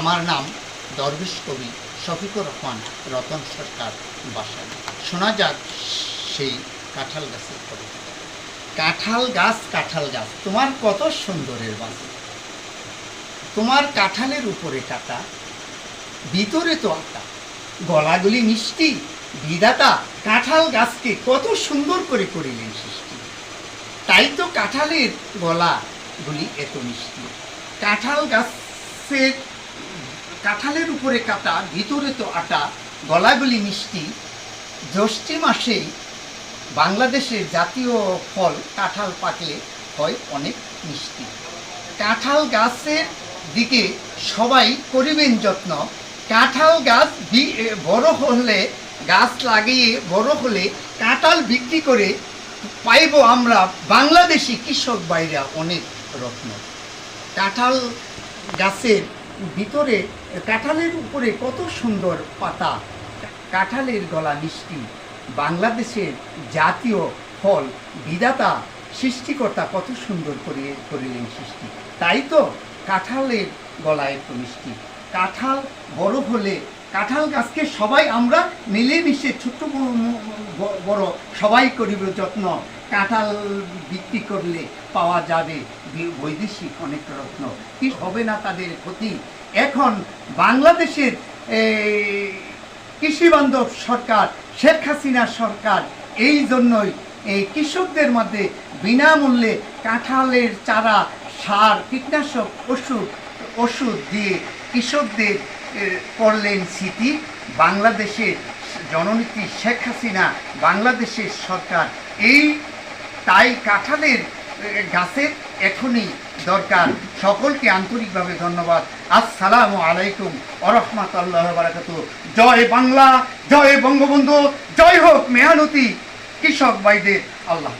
আমার নাম দরবেশ কবি শফিকুর রহমান রতন সরকার বাসা শোনা যাক সেই কাঁঠাল গাছের কবিতা। কাঁঠাল গাছ কাঁঠাল গাছ, তোমার কত সুন্দরের বাস। তোমার কাঁঠালের উপরে কাটা, ভিতরে তো আটা। গলাগুলি মিষ্টি বিদাতা কাঁঠাল গাছকে কত সুন্দর করে করিলেন সৃষ্টি। তাই তো কাঁঠালের গলাগুলি এত মিষ্টি। কাঁঠাল গাছের কাঁঠালের উপরে কাটা, ভিতরে তো আটা গলাগুলি মিষ্টি। জ্যৈষ্ঠী মাসেই বাংলাদেশের জাতীয় ফল কাঁঠাল পাকলে হয় অনেক মিষ্টি। কাঁঠাল গাছের দিকে সবাই করিবেন যত্ন। কাঁঠাল গাছ বড় হলে, গাছ লাগিয়ে বড় হলে কাঁঠাল বিক্রি করে পাইব আমরা বাংলাদেশি কৃষক বাইরা অনেক রত্ন। কাঁঠাল গাছের ভিতরে কাঁঠালের উপরে কত সুন্দর পাতা। কাঁঠালের গলা মিষ্টি। বাংলাদেশের জাতীয় ফল বিধাতা সৃষ্টিকর্তা কত সুন্দর করে করিলেন সৃষ্টি। তাই তো কাঁঠালের গলায় একটু মিষ্টি। কাঁঠাল বড় হলে কাঁঠাল গাছকে সবাই আমরা মিলেমিশে ছোট্ট বড় সবাই করিব যত্ন। কাঁঠাল বিক্রি করলে পাওয়া যাবে বৈদেশিক অনেক রত্ন। কি হবে না তাদের ক্ষতি? এখন বাংলাদেশের এই, কৃষি বান্ধব সরকার শেখ হাসিনা সরকার এই জন্যই এই কৃষকদের মধ্যে বিনামূল্যে কাঁঠালের চারা সার কীটনাশক ওষুধ ওষুধ দিয়ে কৃষকদের করলেন স্মৃতি। বাংলাদেশের জননীতি শেখ হাসিনা, বাংলাদেশের সরকার। এই তাই কাঁঠালের গাছের এখনই দরকার। সকলকে আন্তরিকভাবে ধন্যবাদ। আসসালামু আলাইকুম আরহামাতাল্লাহ বারাকাত জয় বাংলা, জয় বঙ্গবন্ধু, জয় হোক মেহানতি কৃষক ভাইদের। আল্লাহ